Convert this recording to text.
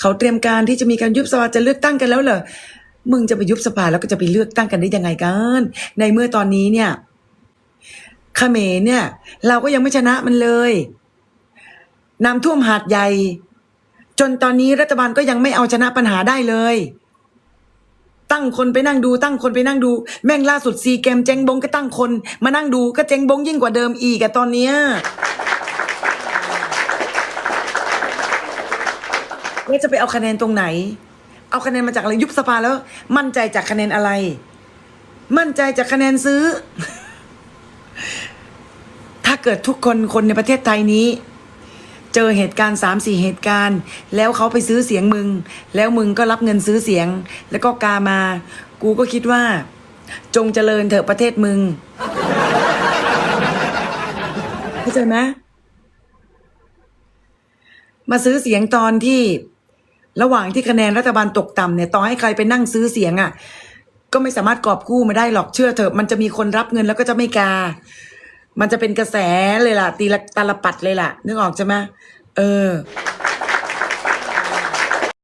เขาเตรียมการที่จะมีการยุบสภาจะเลือกตั้งกันแล้วเหรอมึงจะไปยุบสภาแล้วก็จะไปเลือกตั้งกันได้ยังไงกัน ในเมื่อตอนนี้เนี่ยขเขมรเนี่ย เราก็ยังไม่ชนะมันเลยน้ำท่วมหาดใหญ่ จนตอนนี้รัฐบาลก็ยังไม่เอาชนะปัญหาได้เลย ตั้งคนไปนั่งดู ตั้งคนไปนั่งดู แม่งล่าสุดซีเกมเจงบงก็ตั้งคน มานั่งดูก็เจงบงยิ่งกว่าเดิมอีกอะตอนเนี้ย แล้วจะไปเอาคะแนนตรงไหน เอาคะแนนมาจากอะไรยุบสภาแล้ว มั่นใจจากคะแนนอะไร มั่นใจจากคะแนนซื้อ ถ้าเกิดทุกคนคนในประเทศไทยนี้ เจอเหตุการณ์สามสี่เหตุการณ์ แล้วเขาไปซื้อเสียงมึง แล้วมึงก็รับเงินซื้อเสียง แล้วก็กามา กูก็คิดว่า จงเจริญเถอะประเทศมึงเข้าใจไหมมาซื้อเสียงตอนที่ ระหว่างที่คะแนนรัฐบาลตกต่ำเนี่ยต่อให้ใครไปนั่งซื้อเสียงอะ่ะ ก็ไม่สามารถกอบกู้มาได้หรอกเชื่อเถอะมันจะมีคนรับเงินแล้วก็จะไม่กา มันจะเป็นกระแสเลยล่ะ ตีละตาลปัดเลยล่ะ นึกออกใช่ไหมเออ